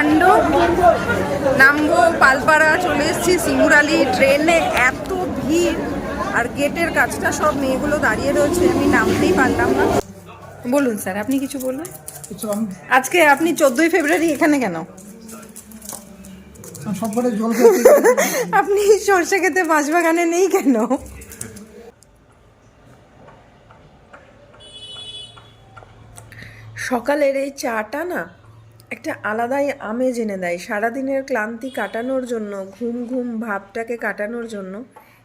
কাণ্ড। নামবো পালপাড়া চলে এসেছি সিঙ্গুরালি ট্রেনে। এত ভিড়। আর গেটের কাজটা সব মেয়েগুলো দাঁড়িয়ে রয়েছে আমি নামতেই পারলাম না। বলুন স্যার আপনি কিছু বলুন আজকে আপনি চোদ্দোই ফেব্রুয়ারি এখানে কেন? আপনি সর্ষে খেতে বাঁশবাগানে নেই কেন? সকালের এই চাটা না একটা আলাদাই আমেজ এনে দেয়। সারাদিনের ক্লান্তি কাটানোর জন্য, ঘুম ঘুম ভাবটাকে কাটানোর জন্য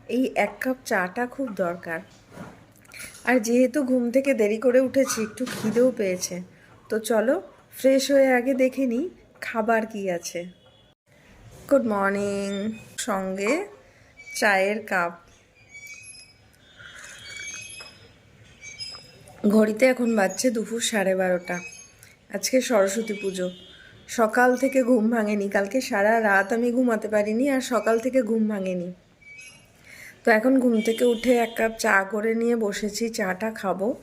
এই এক কাপ চাটা খুব দরকার। আর যেহেতু ঘুম থেকে দেরি করে উঠেছি, একটু খিদেও পেয়েছে। তো চলো, ফ্রেশ হয়ে আগে দেখে নিই খাবার কি আছে। Good morning. সঙ্গে চায়ের কাপ। ঘড়িতে এখন বাজছে দুপুর সাড়ে বারোটা। আজকে সরস্বতী পুজো। সকাল থেকে ঘুম ভাঙেনি। কালকে সারা রাত আমি ঘুমাতে পারিনি আর সকাল থেকে ঘুম ভাঙেনি। তো এখন ঘুম থেকে উঠে এক কাপ চা করে নিয়ে বসেছি, চাটা খাব।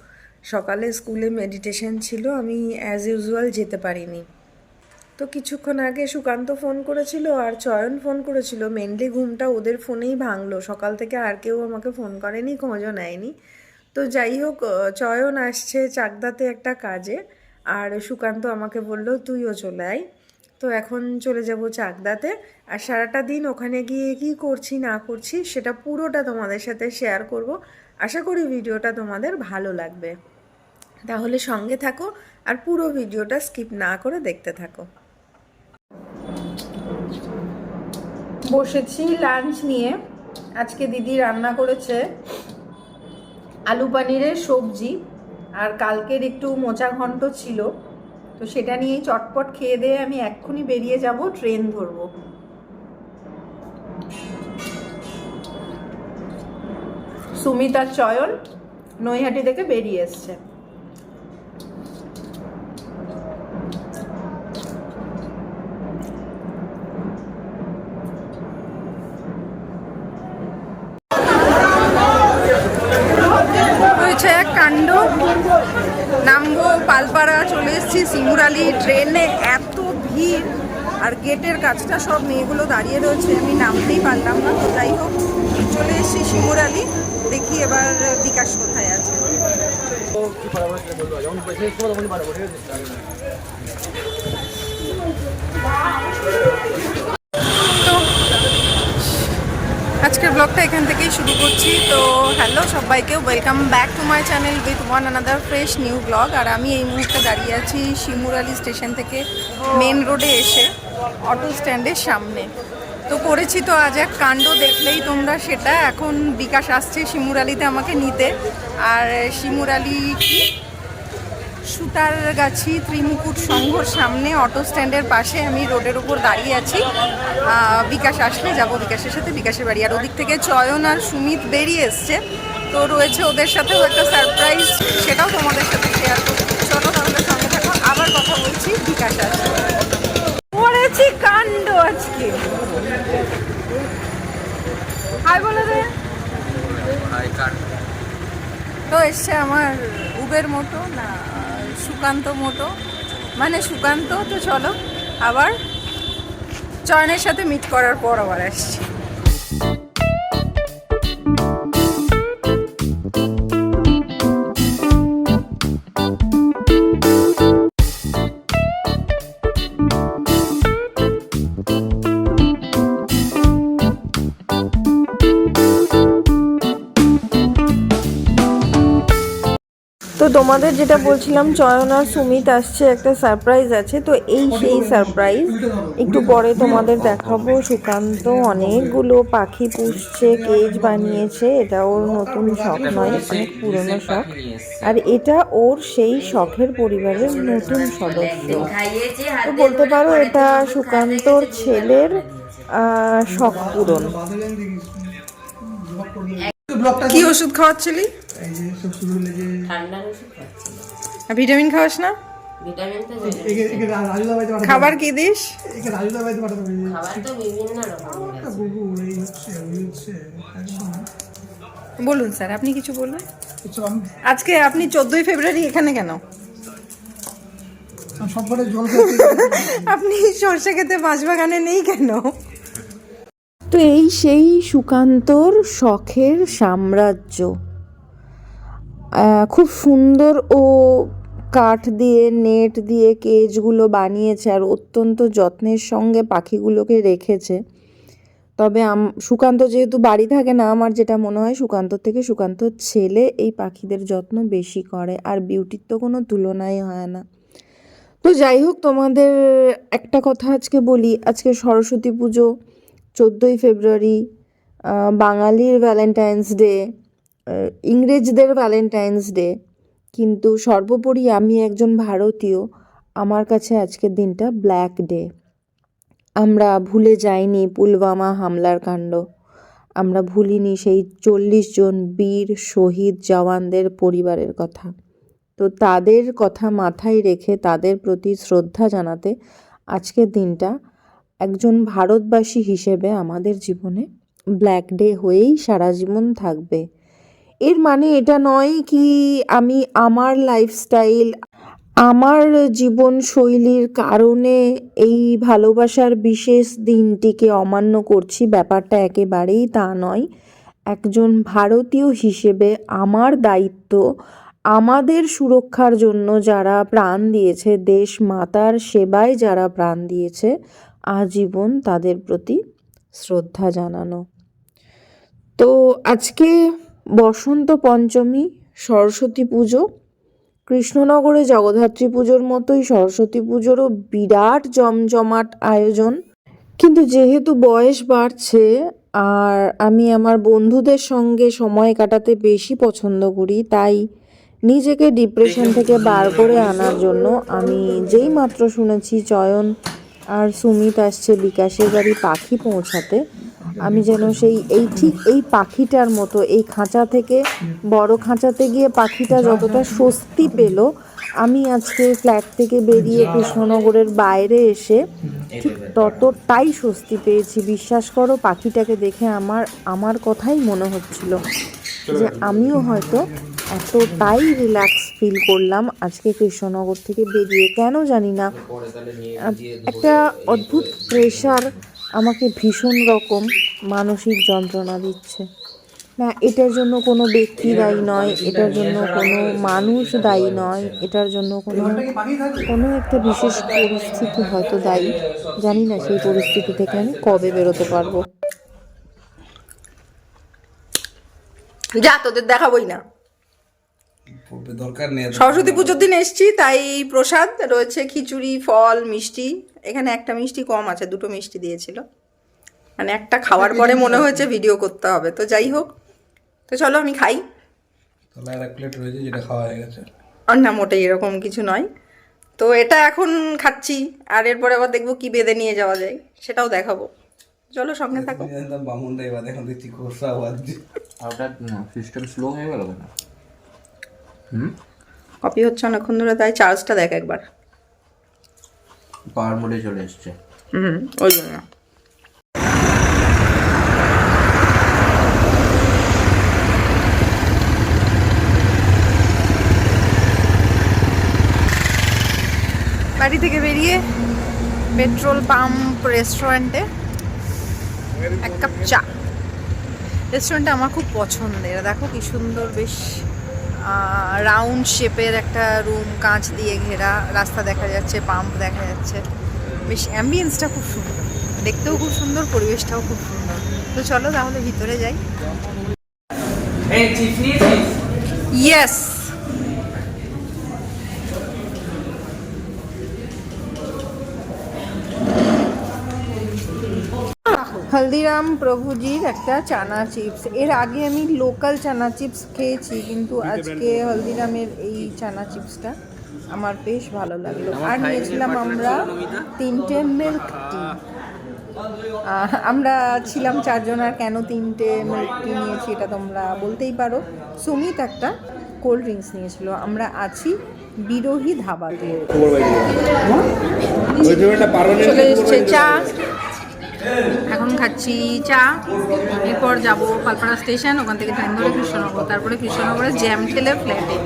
সকালে স্কুলে মেডিটেশন ছিল, আমি অ্যাজ ইউজুয়াল যেতে পারিনি। তো কিছুক্ষণ আগে সুকান্ত ফোন করেছিল আর চয়ন ফোন করেছিল। মেনলি ঘুমটা ওদের ফোনেই ভাঙলো। সকাল থেকে আর কেউ আমাকে ফোন করেনি, খোঁজও নেয়নি। তো যাই হোক চয়ন আসছে চাকদাতে একটা কাজে। আর সুকান্ত আমাকে বলল, তুইও চলে আয়। তো এখন চলে যাব চাকদাতে। আর সারাটা দিন ওখানে গিয়ে কি করছি, না করছি, সেটা পুরোটা তোমাদের সাথে শেয়ার করব। আশা করি ভিডিওটা তোমাদের ভালো লাগবে। তাহলে সঙ্গে থাকো আর পুরো ভিডিওটা স্কিপ না করে দেখতে থাকো। বসেছি লাঞ্চ নিয়ে। আজকে দিদি রান্না করেছে আলু পানিরের সবজি। আর কালকের একটু মোচা ঘন্ট ছিল, তো সেটা নিয়েই চটপট খেয়ে দিয়ে আমি এক্ষুনি বেরিয়ে যাব, ট্রেন ধরব। সুমিতার চয়ন নৈহাটি থেকে বেরিয়ে এসছে হয়েছে এক কাণ্ড। নামবো, পালপাড়া চলে এসেছি সিঙ্গুরালি ট্রেনে। এত ভিড়। আর গেটের কাজটা সব মেয়েগুলো দাঁড়িয়ে রয়েছে, আমি নামতেই পারলাম না। তো যাই হোক, চলে এসেছি সিঙ্গুরালি দেখি এবার বিকাশ কোথায় আছে। তো আজকের ব্লগটা এখান থেকেই শুরু করছি। তো হ্যালো সবাইকে welcome back to my channel with one another fresh new blog আর আমি এই মুহূর্তে দাঁড়িয়ে আছি শিমুরালি স্টেশন থেকে মেন রোডে এসে অটো স্ট্যান্ডের সামনে। তো করেছি তো আজ এক কাণ্ড, দেখলেই তোমরা সেটা। এখন বিকাশ আসছে শিমুরালিতে আমাকে নিতে। আর শিমুরালি কি? সুতারগাছি ত্রিমুকুট সংঘর সামনে অটো স্ট্যান্ডের পাশে আমি রোডের উপর দাঁড়িয়ে আছি। বিকাশ আসলে যাব বিকাশের সাথে বিকাশের বাড়ি। আর ওদিক থেকে চয়ন আর সুমিত বেরিয়ে এসছে। তো রয়েছে ওদের সাথেও একটা সারপ্রাইজ সেটাও তোমাদের সাথে শেয়ার করছি। চলো তাহলে সঙ্গে থাকো আবার কথা বলছি বিকাশ আসছে করেছি কাণ্ড আজকে। হাই বলে দে। তো এসছে আমার উবের মতো না? সুকান্ত মোটো। মানে সুকান্ত তো চলো আবার চয়নের সাথে মিট করার পর আবার আসছি। তোমাদের যেটা বলছিলাম, চয়ন আর সুমিত আসছে, একটা সারপ্রাইজ আছে। তো এই সেই সারপ্রাইজ একটু পরে তোমাদের দেখাবো। সুকান্ত অনেকগুলো পাখি পুষছে কেজ বানিয়েছে। এটা ওর নতুন শখ নয়, অনেক পুরনো শখ। আর এটা ওর সেই শখের পরিবারের নতুন সদস্য। তো বলতে পারো, এটা সুকান্তর ছেলের শখ পূরণ। কি ওষুধ খাওয়াচ্ছিলি? ভিটামিন খাওয়াস না? খাবার কি দিস? বলুন স্যার আপনি কিছু আমি আজকে আপনি চোদ্দোই ফেব্রুয়ারি এখানে কেন? আপনি সর্ষে খেতে বাঁশবাগানে নেই কেন? তো এই সেই সুকান্তর শখের সাম্রাজ্য। খুব সুন্দর ও কাঠ দিয়ে, নেট দিয়ে কেজগুলো বানিয়েছে আর অত্যন্ত যত্নের সঙ্গে পাখিগুলোকে রেখেছে। তবে আম- সুকান্ত যেহেতু বাড়ি থাকে না, আমার যেটা মনে হয় সুকান্ত থেকে সুকান্তর ছেলে এই পাখিদের যত্ন বেশি করে আর বিউটির তো কোনো তুলনাই হয় না। তো যাই হোক, তোমাদের একটা কথা আজকে বলি, আজকে সরস্বতী পুজো চোদ্দোই ফেব্রুয়ারি বাঙালির ভ্যালেন্টাইন্স ডে ইংরেজদের ভ্যালেন্টাইন্স ডে কিন্তু সর্বোপরি আমি একজন ভারতীয়, আমার কাছে আজকের দিনটা ব্ল্যাক ডে আমরা ভুলে যাইনি পুলওয়ামা হামলার কাণ্ড। আমরা ভুলিনি সেই চল্লিশ জন বীর শহীদ জওয়ানদের পরিবারের কথা। তো তাদের কথা মাথায় রেখে তাদের প্রতি শ্রদ্ধা জানাতে আজকের দিনটা একজন ভারতবাসী হিসেবে আমাদের জীবনে ব্ল্যাক ডে হয়েই সারা জীবন থাকবে। এর মানে এটা নয় কি আমি আমার লাইফস্টাইল আমার জীবনশৈলীর কারণে এই ভালোবাসার বিশেষ দিনটিকে অমান্য করছি, ব্যাপারটা একেবারেই তা নয়। একজন ভারতীয় হিসেবে আমার দায়িত্ব, আমাদের সুরক্ষার জন্য যারা প্রাণ দিয়েছে, দেশ মাতার সেবায় যারা প্রাণ দিয়েছে আজীবন তাদের প্রতি শ্রদ্ধা জানানো। তো আজকে বসন্ত পঞ্চমী, সরস্বতী পুজো, কৃষ্ণনগরে জগদ্ধাত্রী পুজোর মতোই সরস্বতী পুজোরও বিরাট জমজমাট আয়োজন। কিন্তু যেহেতু বয়স বাড়ছে, আর আমি আমার বন্ধুদের সঙ্গে সময় কাটাতে বেশি পছন্দ করি, তাই নিজেকে ডিপ্রেশন থেকে বার করে আনার জন্য আমি যেই মাত্র শুনেছি, চয়ন আর সুমিত আসছে বিকাশের বাড়ি পাখি পৌঁছাতে। আমি যেন সেই, এই ঠিক এই পাখিটার মতো, এই খাঁচা থেকে, বড় খাঁচাতে গিয়ে পাখিটা যতটা স্বস্তি পেল, আমি আজকে ফ্ল্যাট থেকে বেরিয়ে কৃষ্ণনগরের বাইরে এসে ঠিক ততটাই স্বস্তি পেয়েছি। বিশ্বাস করো, পাখিটাকে দেখে আমার আমার কথাই মনে হচ্ছিল। যে আমিও হয়তো এতটাই রিল্যাক্স ফিল করলাম আজকে কৃষ্ণনগর থেকে বেরিয়ে কেন জানি না একটা অদ্ভুত প্রেশার আমাকে ভীষণ রকম মানসিক যন্ত্রণা দিচ্ছে। না এটার জন্য কোনো ব্যক্তি দায়ী নয় এটার জন্য কোনো মানুষ দায়ী নয় এটার জন্য কোনো কোনো একটা বিশেষ পরিস্থিতি হয়তো দায়ী। জানি না সেই পরিস্থিতি থেকে আমি কবে বেরোতে পারব। যা তোদের দেখাবই না। দরকার নেই সরস্বতী পুজোর দিন এসছি তাই প্রসাদ রয়েছে খিচুড়ি ফল মিষ্টি। এখানে একটা মিষ্টি কম আছে দুটো মিষ্টি দিয়েছিল। মানে একটা খাওয়ার পরে মনে হয়েছে ভিডিও করতে হবে তো যাই হোক। তো চলো আমি খাই। আর প্লেট রয়েছে যেটা খাওয়া হয়ে গেছে। আর না মোটেই এরকম কিছু নয়। তো এটা এখন খাচ্ছি আর এরপরে আবার দেখব কি বেঁধে নিয়ে যাওয়া যায় সেটাও দেখাবো। চলো সঙ্গে থাকো। সিস্টেম স্লো হয়ে গেল কেন? হুম? কপি হচ্ছে অনেকক্ষণ ধরে তাই চার্জটা দেখ একবার। পাওয়ার মোডে চলে এসছে। হুম ওই জন্য। বাড়ি থেকে বেরিয়ে পেট্রোল পাম্প রেস্টুরেন্টে এক কাপ চা। রেস্টুরেন্টটা আমার খুব পছন্দের। দেখো কি সুন্দর বেশ রাউন্ড শেপের একটা রুম কাঁচ দিয়ে ঘেরা রাস্তা দেখা যাচ্ছে পাম্প দেখা যাচ্ছে। বেশ অ্যাম্বিয়েন্সটা খুব সুন্দর। দেখতেও খুব সুন্দর পরিবেশটাও খুব সুন্দর। তো চলো তাহলে ভিতরে যাই। ইয়েস হলদিরাম প্রভুজির একটা চানা চিপস। এর আগে আমি লোকাল চানা চিপস খেয়েছি কিন্তু আজকে হলদিরামের এই চানা চিপসটা আমার বেশ ভালো লাগল। আর নিয়েছিলাম আমরা তিনটে মিল্ক টি আমরা ছিলাম চারজন আর কেন তিনটে মিল্ক টি নিয়েছি এটা তোমরা বলতেই পারো। সুমিত একটা কোল্ড ড্রিঙ্কস নিয়েছিল। আমরা আছি বিরোহী ধাবাতে। চলে এসছে চা। এখন খাচ্ছি চা। এরপর যাব পালপাড়া স্টেশন, ওখান থেকে ট্রেন ধরে কৃষ্ণনগর। তারপরে কৃষ্ণনগরে জ্যাম ঠেলে ফ্ল্যাটে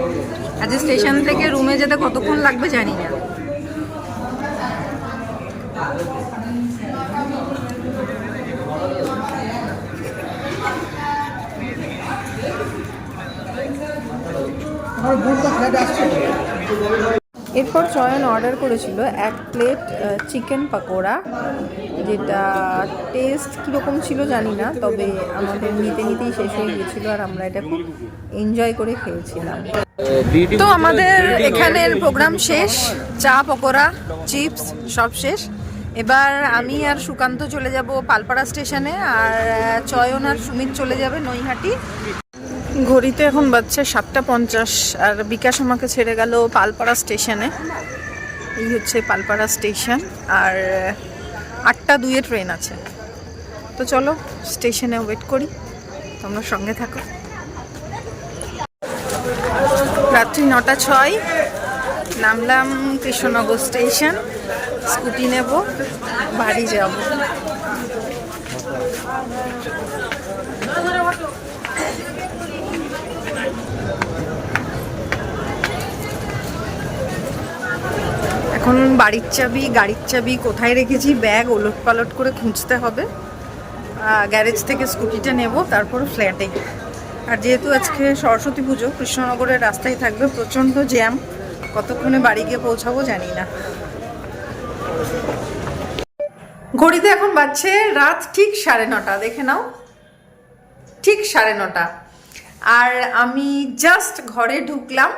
আজকে স্টেশন থেকে রুমে যেতে কতক্ষণ লাগবে জানি না। আমার বোনটা ফ্ল্যাট আসছে। এরপর চয়ন অর্ডার করেছিল এক প্লেট চিকেন পাকোড়া যেটা টেস্ট কীরকম ছিল জানি না তবে আমাদের নিতে নিতেই শেষ হয়ে গিয়েছিল আর আমরা এটা খুব এনজয় করে খেয়েছিলাম। তো আমাদের এখানের প্রোগ্রাম শেষ চা পকোড়া চিপস সব শেষ। এবার আমি আর সুকান্ত চলে যাব পালপাড়া স্টেশনে আর চয়ন আর সুমিত চলে যাবে নৈহাটি। ঘড়িতে এখন বাজছে সাতটা পঞ্চাশ, আর বিকাশ আমাকে ছেড়ে গেল পালপাড়া স্টেশনে। এই হচ্ছে পালপাড়া স্টেশন, আর আটটা দুইয়ে ট্রেন আছে। তো চলো স্টেশনে ওয়েট করি, তোমরা সঙ্গে থাকো। রাত্রি নটা ছয়, নামলাম কৃষ্ণনগর স্টেশন, স্কুটি নেব, বাড়ি যাব। এখন বাড়ির চাবি, গাড়ির চাবি কোথায় রেখেছি? ব্যাগ ওলট পালট করে খুঁজতে হবে। গ্যারেজ থেকে স্কুটিটা নেব, তারপর ফ্ল্যাটে। আর যেহেতু আজকে সরস্বতী পুজো, কৃষ্ণনগরের রাস্তায় থাকবে প্রচণ্ড জ্যাম। কতক্ষণে বাড়ি গিয়ে পৌঁছাবো জানি না। ঘড়িতে এখন বাজছে রাত ঠিক সাড়ে নটা, দেখে নাও। ঠিক সাড়ে নটা। আর আমি জাস্ট ঘরে ঢুকলাম।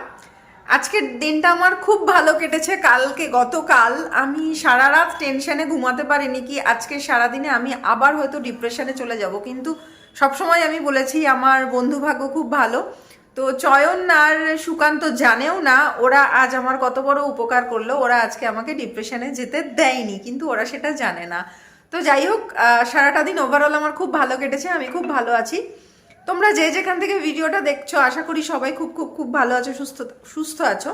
আজকের দিনটা আমার খুব ভালো কেটেছে। কালকে, গতকাল আমি সারা রাত টেনশনে ঘুমাতে পারিনি কি, আজকে সারাদিনে আমি আবার হয়তো ডিপ্রেশনে চলে যাব। কিন্তু সবসময় আমি বলেছি, আমার বন্ধু ভাগ্য খুব ভালো। তো চয়ন আর সুকান্ত জানেও না, ওরা আজ আমার কত বড় উপকার করল। ওরা আজকে আমাকে ডিপ্রেশনে যেতে দেয়নি, কিন্তু ওরা সেটা জানে না। তো যাই হোক সারাটা দিন ওভারঅল আমার খুব ভালো কেটেছে, আমি খুব ভালো আছি। তোমরা যে যেখান থেকে ভিডিওটা দেখছ, আশা করি সবাই খুব খুব খুব ভালো আছো, সুস্থ সুস্থ আছো।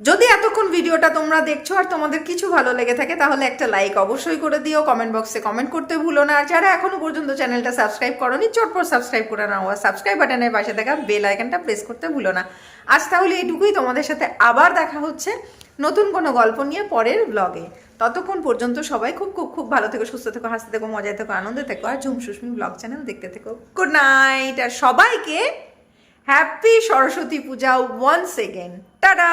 যদি এতক্ষণ ভিডিওটা তোমরা দেখছ আর তোমাদের কিছু ভালো লেগে থাকে, তাহলে একটা লাইক অবশ্যই করে দিও কমেন্ট বক্সে কমেন্ট করতে ভুলো না। আর যারা এখনও পর্যন্ত চ্যানেলটা সাবস্ক্রাইব করনি, চটপট সাবস্ক্রাইব করে নাও। আর সাবস্ক্রাইব বাটনের পাশে থাকা বেল আইকনটা প্রেস করতে ভুলো না। আজ তাহলে এইটুকুই, তোমাদের সাথে আবার দেখা হচ্ছে। নতুন কোনো গল্প নিয়ে পরের ব্লগে ততক্ষণ পর্যন্ত সবাই খুব খুব খুব ভালো থেকো, সুস্থ থেকো, হাসতে থেকো, মজায় থেকো, আনন্দে থেকো, আর ঝুম সুস্মি ব্লগ চ্যানেল দেখতে থেকো। গুড নাইট আর সবাইকে happy Saraswati Puja once again tata